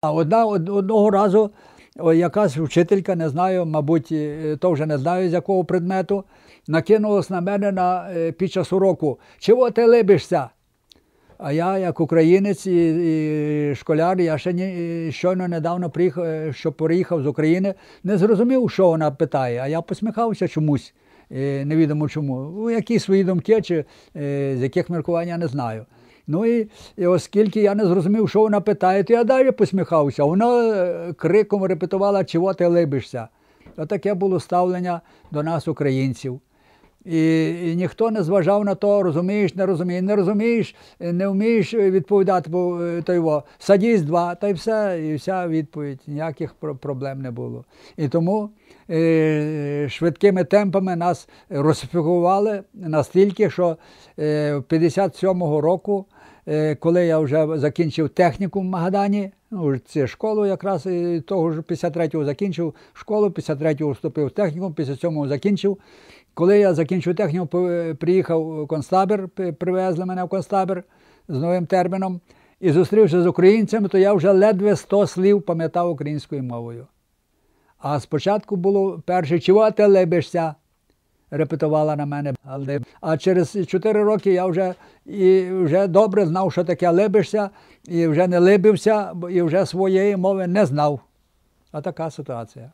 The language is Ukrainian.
А одна одного разу якась вчителька, не знаю, мабуть, е, то вже не знаю з якого предмету, накинулась на мене на, е, під час уроку. Чого ти либишся? А я, як українець і, і школяр, я ще ні, щойно недавно приїхав, е, що приїхав з України, не зрозумів, що вона питає, а я посміхався чомусь, е, невідомо чому. Ну, Які свої думки, чи е, з яких міркувань я не знаю. Ну і, і оскільки я не зрозумів, що вона питає, то я далі посміхався. Вона е, криком репетувала, чого ти либишся. Отаке було ставлення до нас, українців. І, і ніхто не зважав на то, розумієш, не розумієш, не розумієш, не вмієш відповідати, бо е, то його садість два, та й все, і вся відповідь. Ніяких проблем не було. І тому е, швидкими темпами нас розфігували настільки, що е, 57-го року, е, коли я вже закінчив технікум в Магадані, ну, це школу якраз і того ж 53-го закінчив школу, 53-го вступив в технікум, 57-го закінчив. Коли я закінчив техніку, приїхав в концтабір, привезли мене в концтабір з новим терміном і зустрівся з українцями, то я вже ледве 100 слів пам'ятав українською мовою. А спочатку було перше, чого ти либишся? Репетувала на мене. Але- А через 4 роки я вже, і вже добре знав, що таке либишся, і вже не либився, і вже своєї мови не знав. А така ситуація.